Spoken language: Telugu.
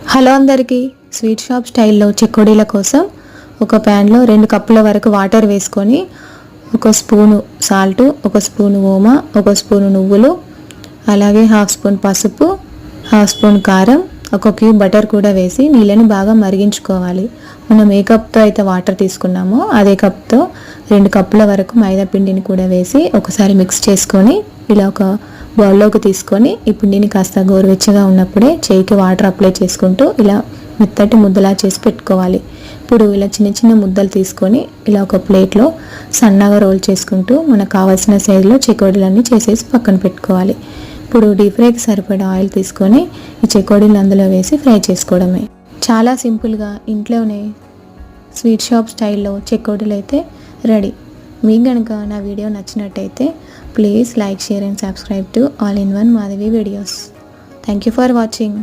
హలో అందరికీ స్వీట్ షాప్ స్టైల్లో చెకోడీల కోసం ఒక ప్యాన్లో రెండు కప్పుల వరకు వాటర్ వేసుకొని ఒక స్పూను సాల్ట్ ఒక స్పూను ఓమ ఒక స్పూను నువ్వులు అలాగే హాఫ్ స్పూన్ పసుపు హాఫ్ స్పూన్ కారం ఒక క్యూబ్ బటర్ కూడా వేసి నీళ్ళని బాగా మరిగించుకోవాలి. మనం ఏ కప్తో అయితే వాటర్ తీసుకున్నామో అదే కప్తో రెండు కప్పుల వరకు మైదా పిండిని కూడా వేసి ఒకసారి మిక్స్ చేసుకొని ఇలా ఒక బౌల్లోకి తీసుకొని ఈ పిండిని కాస్త గోరువెచ్చగా ఉన్నప్పుడే చేయికి వాటర్ అప్లై చేసుకుంటూ ఇలా మెత్తటి ముద్దలా చేసి పెట్టుకోవాలి. ఇప్పుడు ఇలా చిన్న చిన్న ముద్దలు తీసుకొని ఇలా ఒక ప్లేట్లో సన్నగా రోల్ చేసుకుంటూ మనకు కావాల్సిన సైజులో చెకోడీలన్నీ చేసేసి పక్కన పెట్టుకోవాలి. ఇప్పుడు డీప్ ఫ్రైకి సరిపడా ఆయిల్ తీసుకొని ఈ చెకోడీలు అందులో వేసి ఫ్రై చేసుకోవడమే. చాలా సింపుల్గా ఇంట్లోనే స్వీట్ షాప్ స్టైల్లో చెకోడీలు అయితే రెడీ. మీకు కనుక నా వీడియో నచ్చినట్టయితే please like share and subscribe to all in one Madhavi videos. Thank you for watching